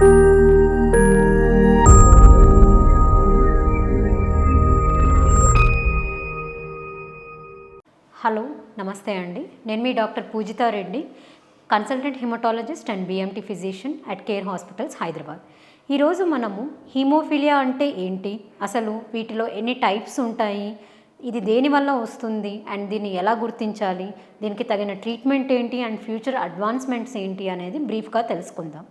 Hello నమస్తే అండి. నేను మీ doctor Poojitha Reddy consultant hematologist and BMT physician at Care hospitals Hyderabad. ఈరోజు మనము హీమోఫిలియా అంటే ఏంటి? అసలు వీటిలో ఎన్ని టైప్స్ ఉంటాయి? ఇది దేనివల్ల వస్తుంది? అండ్ దీన్ని ఎలా గుర్తించాలి? దీనికి తగిన ట్రీట్మెంట్ ఏంటి? అండ్ ఫ్యూచర్ అడ్వాన్స్మెంట్స్ ఏంటి? అనేది బ్రీఫ్గా తెలుసుకుందాం.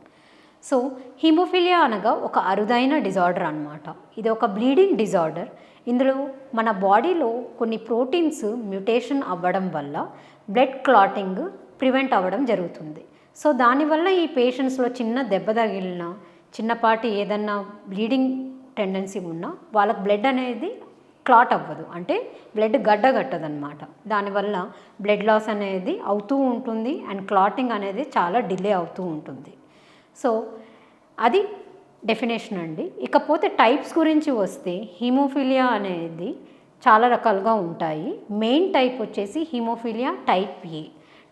సో హీమోఫిలియా అనగా ఒక అరుదైన డిజార్డర్ అనమాట ఇది ఒక బ్లీడింగ్ డిజార్డర్. ఇందులో మన బాడీలో కొన్ని ప్రోటీన్స్ మ్యూటేషన్ అవ్వడం వల్ల బ్లడ్ క్లాటింగ్ ప్రివెంట్ అవ్వడం జరుగుతుంది. సో దానివల్ల ఈ పేషెంట్స్లో చిన్న దెబ్బ తగిలిన చిన్నపాటి ఏదన్నా బ్లీడింగ్ టెండెన్సీ ఉన్నా వాళ్ళకి బ్లడ్ అనేది క్లాట్ అవ్వదు. అంటే బ్లడ్ గడ్డ కట్టదనమాట దానివల్ల బ్లడ్ లాస్ అనేది అవుతూ ఉంటుంది అండ్ క్లాటింగ్ అనేది చాలా డిలే అవుతూ ఉంటుంది. సో అది డెఫినేషన్ అండి. ఇకపోతే టైప్స్ గురించి వస్తే హీమోఫిలియా అనేది చాలా రకాలుగా ఉంటాయి. మెయిన్ టైప్ వచ్చేసి హీమోఫిలియా టైప్ ఏ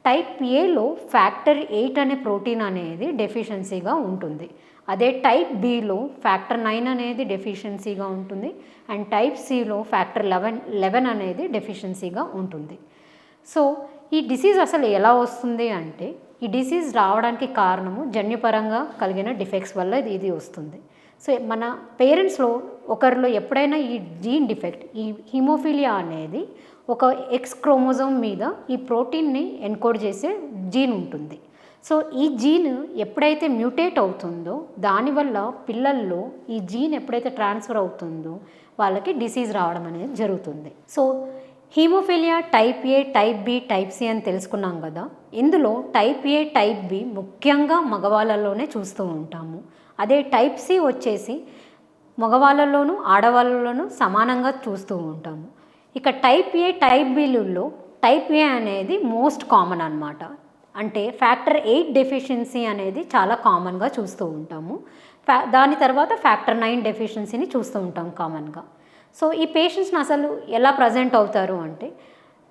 టైప్ ఏలో ఫ్యాక్టర్ ఎయిట్ అనే ప్రోటీన్ అనేది డెఫిషియన్సీగా ఉంటుంది. అదే టైప్ బిలో ఫ్యాక్టర్ నైన్ అనేది డెఫిషియన్సీగా ఉంటుంది. అండ్ టైప్ సిలో ఫ్యాక్టర్ లెవెన్ లెవెన్ అనేది డెఫిషియన్సీగా ఉంటుంది. సో ఈ డిసీజ్ అసలు ఎలా వస్తుంది అంటే ఈ డిసీజ్ రావడానికి కారణము జన్యుపరంగా కలిగిన డిఫెక్ట్స్ వల్ల ఇది ఇది వస్తుంది. సో మన పేరెంట్స్లో ఒకరిలో ఎప్పుడైనా ఈ జీన్ డిఫెక్ట్ ఈ హిమోఫిలియా అనేది ఒక ఎక్స్ క్రోమోజోమ్ మీద ఈ ప్రోటీన్ని ఎన్కోడ్ చేసే జీన్ ఉంటుంది. సో ఈ జీన్ ఎప్పుడైతే మ్యూటేట్ అవుతుందో దానివల్ల పిల్లల్లో ఈ జీన్ ఎప్పుడైతే ట్రాన్స్ఫర్ అవుతుందో వాళ్ళకి డిసీజ్ రావడం అనేది జరుగుతుంది. So haemophilia type A type B type C అని తెలుసుకున్నాం కదా. ఇందులో టైప్ ఏ టైప్ బి ముఖ్యంగా మగవాళ్ళలోనే చూస్తూ ఉంటాము. అదే టైప్ సి వచ్చేసి మగవాళ్ళలోనూ ఆడవాళ్ళలోనూ సమానంగా చూస్తూ ఉంటాము. ఇక టైప్ ఏ టైప్ బిలలో టైప్ ఏ అనేది మోస్ట్ కామన్ అనమాట అంటే ఫ్యాక్టర్ ఎయిట్ డెఫిషియన్సీ అనేది చాలా కామన్గా చూస్తూ ఉంటాము. ఫ్యా దాని తర్వాత ఫ్యాక్టర్ నైన్ డెఫిషియన్సీని చూస్తూ ఉంటాం కామన్గా. సో ఈ పేషెంట్స్ని అసలు ఎలా ప్రజెంట్ అవుతారు అంటే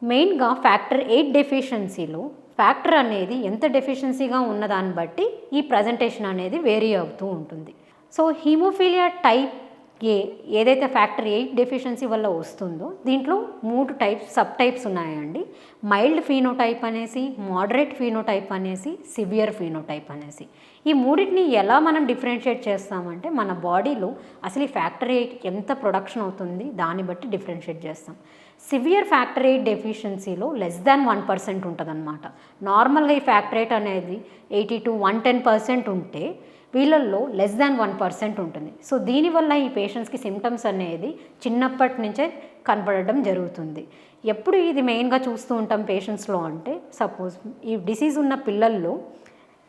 మెయిన్గా ఫ్యాక్టర్ ఎయిట్ డెఫిషియన్సీలో ఫ్యాక్టర్ అనేది ఎంత డెఫిషియన్సీగా ఉన్నదాన్ని బట్టి ఈ ప్రజెంటేషన్ అనేది వేరీ అవుతూ ఉంటుంది. సో హీమోఫీలియా టైప్ ఏ ఏదైతే ఫ్యాక్టర్ ఎయిట్ డెఫిషియన్సీ వల్ల వస్తుందో దీంట్లో మూడు టైప్స్ సబ్ టైప్స్ ఉన్నాయండి. మైల్డ్ ఫీనోటైప్ అనేసి మోడరేట్ ఫీనోటైప్ అనేసి సివియర్ ఫీనోటైప్ అనేసి. ఈ మూడింటిని ఎలా మనం డిఫరెన్షియేట్ చేస్తామంటే మన బాడీలో అసలు ఈ ఫ్యాక్టర్ ఎయిట్ ఎంత ప్రొడక్షన్ అవుతుంది దాన్ని బట్టి డిఫరెన్షియేట్ చేస్తాం. సివియర్ ఫ్యాక్టర్ ఎయిట్ డెఫిషియన్సీలో లెస్ దాన్ వన్ పర్సెంట్ ఉంటుందన్నమాట. నార్మల్గా ఈ ఫ్యాక్టర్ ఎయిట్ అనేది eighty to one ten percent ఉంటే వీళ్ళల్లో లెస్ దాన్ వన్ పర్సెంట్ ఉంటుంది. సో దీనివల్ల ఈ పేషెంట్స్కి సిమ్టమ్స్ అనేది చిన్నప్పటి నుంచే కనపడడం జరుగుతుంది. ఎప్పుడు ఇది మెయిన్గా చూస్తూ ఉంటాం పేషెంట్స్లో అంటే సపోజ్ ఈ డిసీజ్ ఉన్న పిల్లల్లో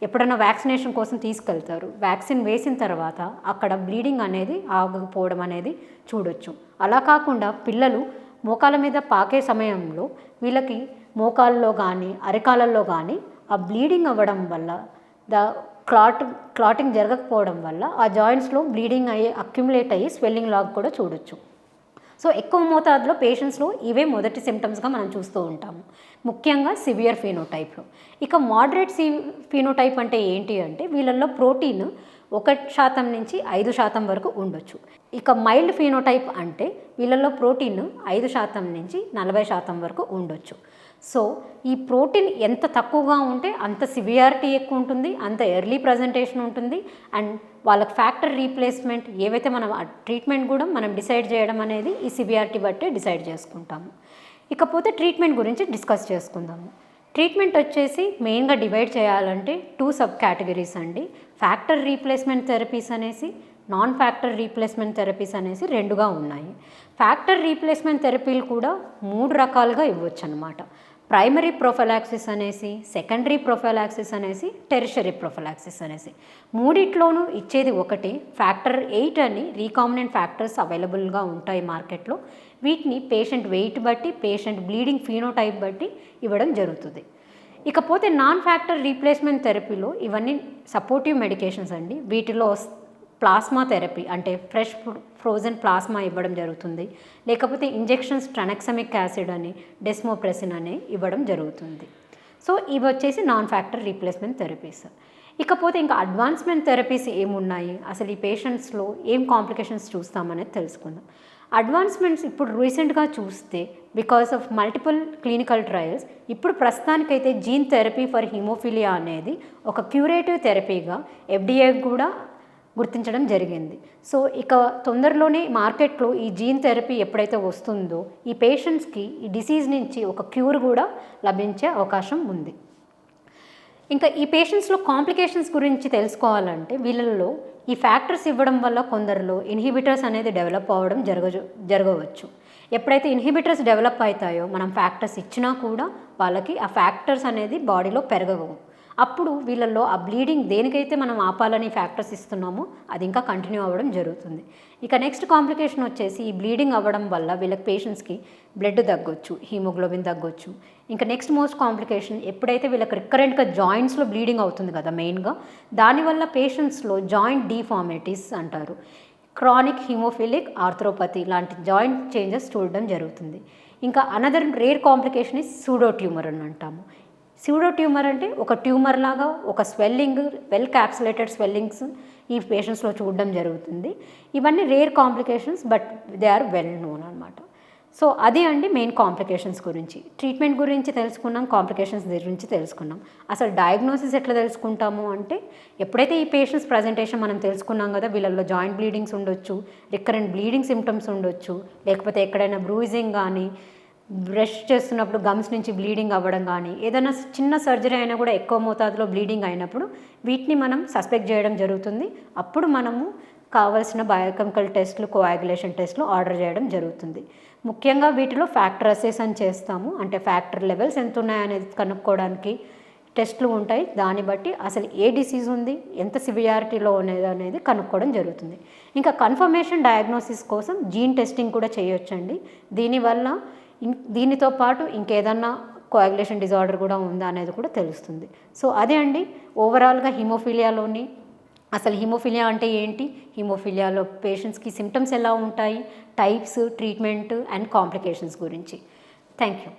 ఎప్పుడైనా వ్యాక్సినేషన్ కోసం తీసుకెళ్తారు. వ్యాక్సిన్ వేసిన తర్వాత అక్కడ బ్లీడింగ్ అనేది ఆగకపోవడం అనేది చూడొచ్చు. అలా కాకుండా పిల్లలు మోకాల మీద పాకే సమయంలో వీళ్ళకి మోకాల్లో కానీ అరికాలల్లో కానీ ఆ బ్లీడింగ్ అవ్వడం వల్ల ద క్లాట్ క్లాటింగ్ జరగకపోవడం వల్ల ఆ జాయింట్స్లో బ్లీడింగ్ అయ్యి అక్యుములేట్ అయ్యి స్వెల్లింగ్ లాగ్ కూడా చూడొచ్చు. సో ఎక్కువ మోతాదులో పేషెంట్స్లో ఇవే మొదటి సిమ్టమ్స్గా మనం చూస్తూ ఉంటాము ముఖ్యంగా సివియర్ ఫీనోటైప్లో ఇక మోడరేట్ సి ఫీనోటైప్ అంటే ఏంటి అంటే వీళ్ళల్లో ప్రోటీన్ ఒక శాతం నుంచి ఐదు శాతం వరకు ఉండొచ్చు. ఇక మైల్డ్ ఫీనోటైప్ అంటే వీళ్ళల్లో ప్రోటీన్ ఐదు శాతం నుంచి నలభై శాతం వరకు ఉండొచ్చు. సో ఈ ప్రోటీన్ ఎంత తక్కువగా ఉంటే అంత సివియారిటీ ఎక్కువ ఉంటుంది అంత ఎర్లీ ప్రజెంటేషన్ ఉంటుంది అండ్ వాళ్ళకి ఫ్యాక్టర్ రీప్లేస్మెంట్ ఏవైతే మనం ట్రీట్మెంట్ కూడా మనం డిసైడ్ చేయడం అనేది ఈ సివియారిటీ బట్టే డిసైడ్ చేసుకుంటాము. ఇకపోతే ట్రీట్మెంట్ గురించి డిస్కస్ చేసుకుందాము. ట్రీట్మెంట్ వచ్చేసి మెయిన్గా డివైడ్ చేయాలంటే టూ సబ్ కేటగిరీస్ అండి. ఫ్యాక్టర్ రీప్లేస్మెంట్ థెరపీస్ అనేసి నాన్ ఫ్యాక్టర్ రీప్లేస్మెంట్ థెరపీస్ అనేసి రెండుగా ఉన్నాయి. ఫ్యాక్టర్ రీప్లేస్మెంట్ థెరపీలు కూడా మూడు రకాలుగా ఇవ్వచ్చు అనమాట ప్రైమరీ ప్రొఫలాక్సిస్ అనేసి సెకండరీ ప్రొఫలాక్సిస్ అనేసి టెరిషరీ ప్రొఫలాక్సిస్ అనేసి. మూడిట్లోనూ ఇచ్చేది ఒకటి ఫ్యాక్టర్ ఎయిట్ అని రీకామినెంట్ ఫ్యాక్టర్స్ అవైలబుల్గా ఉంటాయి మార్కెట్లో. వీటిని పేషెంట్ వెయిట్ బట్టి పేషెంట్ బ్లీడింగ్ ఫీనోటైప్ బట్టి ఇవ్వడం జరుగుతుంది. ఇకపోతే నాన్ ఫ్యాక్టర్ రీప్లేస్మెంట్ థెరపీలో ఇవన్నీ సపోర్టివ్ మెడికేషన్స్ అండి. వీటిలో ప్లాస్మా థెరపీ అంటే ఫ్రెష్ ఫ్రోజన్ ప్లాస్మా ఇవ్వడం జరుగుతుంది. లేకపోతే ఇంజెక్షన్స్ ట్రనక్సమిక్ యాసిడ్ అని డెస్మోప్రెసిన్ అని ఇవ్వడం జరుగుతుంది. సో ఇవి వచ్చేసి నాన్ ఫ్యాక్టర్ రీప్లేస్మెంట్ థెరపీస్. ఇకపోతే ఇంకా అడ్వాన్స్మెంట్ థెరపీస్ ఏమున్నాయి? అసలు ఈ పేషెంట్స్లో ఏం కాంప్లికేషన్స్ చూస్తామనేది తెలుసుకుందాం. అడ్వాన్స్మెంట్స్ ఇప్పుడు రీసెంట్గా చూస్తే because of multiple clinical trials ఇప్పుడు ప్రస్తుతానికైతే జీన్ థెరపీ ఫర్ హిమోఫిలియా అనేది ఒక క్యూరేటివ్ థెరపీగా ఎఫ్డిఏ కూడా గుర్తించడం జరిగింది. సో ఇక తొందరలోనే మార్కెట్లో ఈ జీన్ థెరపీ ఎప్పుడైతే వస్తుందో ఈ పేషెంట్స్కి ఈ డిసీజ్ నుంచి ఒక క్యూర్ కూడా లభించే అవకాశం ఉంది. ఇంకా ఈ పేషెంట్స్లో కాంప్లికేషన్స్ గురించి తెలుసుకోవాలంటే వీళ్ళల్లో ఈ ఫ్యాక్టర్స్ ఇవ్వడం వల్ల కొందరిలో ఇన్హిబిటర్స్ అనేది డెవలప్ అవ్వడం జరగ జరగవచ్చు. ఎప్పుడైతే ఇన్హిబిటర్స్ డెవలప్ అవుతాయో మనం ఫ్యాక్టర్స్ ఇచ్చినా కూడా వాళ్ళకి ఆ ఫ్యాక్టర్స్ అనేది బాడీలో పెరగవు. అప్పుడు వీళ్ళల్లో ఆ బ్లీడింగ్ దేనికైతే మనం ఆపాలని ఫ్యాక్టర్స్ ఇస్తున్నామో అది ఇంకా కంటిన్యూ అవ్వడం జరుగుతుంది. ఇక నెక్స్ట్ కాంప్లికేషన్ వచ్చేసి ఈ బ్లీడింగ్ అవ్వడం వల్ల వీళ్ళకి పేషెంట్స్కి బ్లడ్ తగ్గొచ్చు హీమోగ్లోబిన్ తగ్గొచ్చు. ఇంకా నెక్స్ట్ మోస్ట్ కాంప్లికేషన్ ఎప్పుడైతే వీళ్ళకి రికరెంట్గా జాయింట్స్లో బ్లీడింగ్ అవుతుంది కదా మెయిన్గా దానివల్ల పేషెంట్స్లో జాయింట్ డీఫార్మిటీస్ అంటారు. క్రానిక్ హిమోఫిలిక్ ఆర్థ్రోపతి లాంటి జాయింట్ చేంజెస్ చూడడం జరుగుతుంది. ఇంకా another rare complication is pseudo tumour అని అంటాము. సూడో ట్యూమర్ అంటే ఒక ట్యూమర్ లాగా ఒక స్వెల్లింగ్ వెల్ క్యాప్సులేటెడ్ స్వెల్లింగ్స్ ఈ పేషెంట్స్లో చూడడం జరుగుతుంది. ఇవన్నీ rare complications but they are well known అనమాట సో అదే అండి మెయిన్ కాంప్లికేషన్స్ గురించి. ట్రీట్మెంట్ గురించి తెలుసుకున్నాం కాంప్లికేషన్స్ గురించి తెలుసుకున్నాం. అసలు డయాగ్నోసిస్ ఎట్లా తెలుసుకుంటాము అంటే ఎప్పుడైతే ఈ పేషెంట్స్ ప్రజెంటేషన్ మనం తెలుసుకున్నాం కదా వీళ్ళల్లో జాయింట్ బ్లీడింగ్స్ ఉండొచ్చు రికరెంట్ బ్లీడింగ్ సిమ్టమ్స్ ఉండొచ్చు లేకపోతే ఎక్కడైనా బ్రూజింగ్ కానీ బ్రష్ చేస్తున్నప్పుడు గమ్స్ నుంచి బ్లీడింగ్ అవ్వడం కానీ ఏదైనా చిన్న సర్జరీ అయినా కూడా ఎక్కువ మోతాదులో బ్లీడింగ్ అయినప్పుడు వీటిని మనం సస్పెక్ట్ చేయడం జరుగుతుంది. అప్పుడు మనము కావాల్సిన బయోకెమికల్ టెస్ట్లు కోయాగులేషన్ టెస్ట్లు ఆర్డర్ చేయడం జరుగుతుంది. ముఖ్యంగా వీటిలో ఫ్యాక్టర్ అని చేస్తాము. అంటే ఫ్యాక్టర్ లెవెల్స్ ఎంత ఉన్నాయనేది కనుక్కోవడానికి టెస్ట్లు ఉంటాయి. దాన్ని బట్టి అసలు ఏ డిసీజ్ ఉంది ఎంత సివియారిటీలో ఉన్నది అనేది కనుక్కోవడం జరుగుతుంది. ఇంకా కన్ఫర్మేషన్ డయాగ్నోసిస్ కోసం జీన్ టెస్టింగ్ కూడా చేయొచ్చండి. దీనివల్ల దీనితో పాటు ఇంకేదన్నా కోయాగులేషన్ డిజార్డర్ కూడా ఉందా అనేది కూడా తెలుస్తుంది. సో అదే అండి ఓవరాల్గా హిమోఫిలియాలోని అసలు హిమోఫిలియా అంటే ఏంటి? హిమోఫిలియాలో పేషెంట్స్కి సిమ్టమ్స్ ఎలా ఉంటాయి? టైప్స్ ట్రీట్మెంట్ అండ్ కాంప్లికేషన్స్ గురించి. Thank you.